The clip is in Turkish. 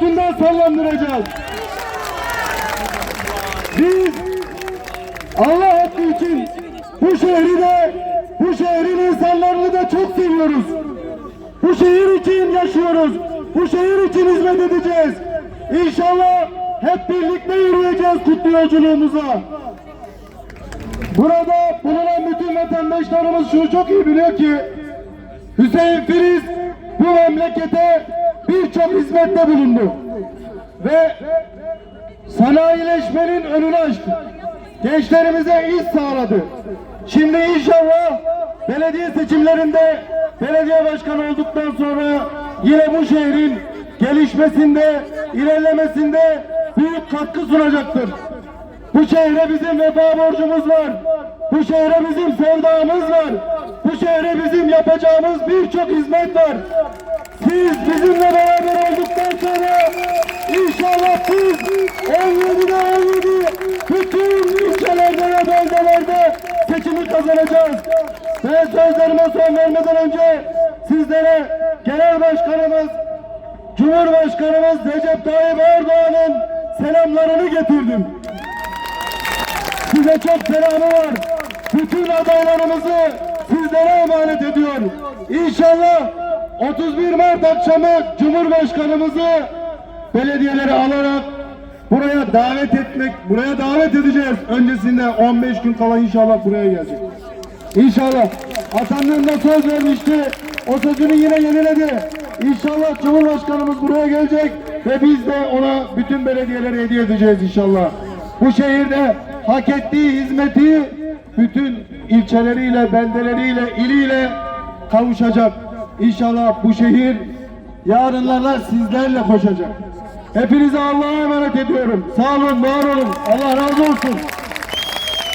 üstünden sallandıracağız. Biz Allah hakkı için bu şehri de bu şehrin insanlarını da çok seviyoruz. Bu şehir için yaşıyoruz. Bu şehir için hizmet edeceğiz. İnşallah hep birlikte yürüyeceğiz kutlu yolculuğumuza. Burada bulunan bütün vatandaşlarımız şunu çok iyi biliyor ki Hüseyin Filiz bu memlekete hizmette bulundu. Ve sanayileşmenin önünü açtı. Gençlerimize iş sağladı. Şimdi inşallah belediye seçimlerinde belediye başkanı olduktan sonra yine bu şehrin gelişmesinde, ilerlemesinde büyük katkı sunacaktır. Bu şehre bizim vefa borcumuz var. Bu şehre bizim sevdamız var. Bu şehre bizim yapacağımız birçok hizmet var. Siz bizimle beraber olduktan sonra inşallah biz 17'de 17 bütün ilçelerde ve beldelerde seçimi kazanacağız. Ben sözlerime son vermeden önce sizlere Genel Başkanımız Cumhurbaşkanımız Recep Tayyip Erdoğan'ın selamlarını getirdim. Size çok selamı var. Bütün adaylarımızı sizlere emanet ediyor. İnşallah 31 Mart akşamı Cumhurbaşkanımızı belediyeleri alarak buraya davet etmek, buraya davet edeceğiz. Öncesinde 15 gün kala inşallah buraya gelecek. İnşallah. Atanlığında söz vermişti. O sözünü yine yeniledi. İnşallah Cumhurbaşkanımız buraya gelecek ve biz de ona bütün belediyeleri hediye edeceğiz inşallah. Bu şehirde hak ettiği hizmeti bütün ilçeleriyle, beldeleriyle, iliyle kavuşacak. İnşallah bu şehir yarınlarla sizlerle koşacak. Hepinize Allah'a emanet ediyorum. Sağ olun, var olun. Allah razı olsun.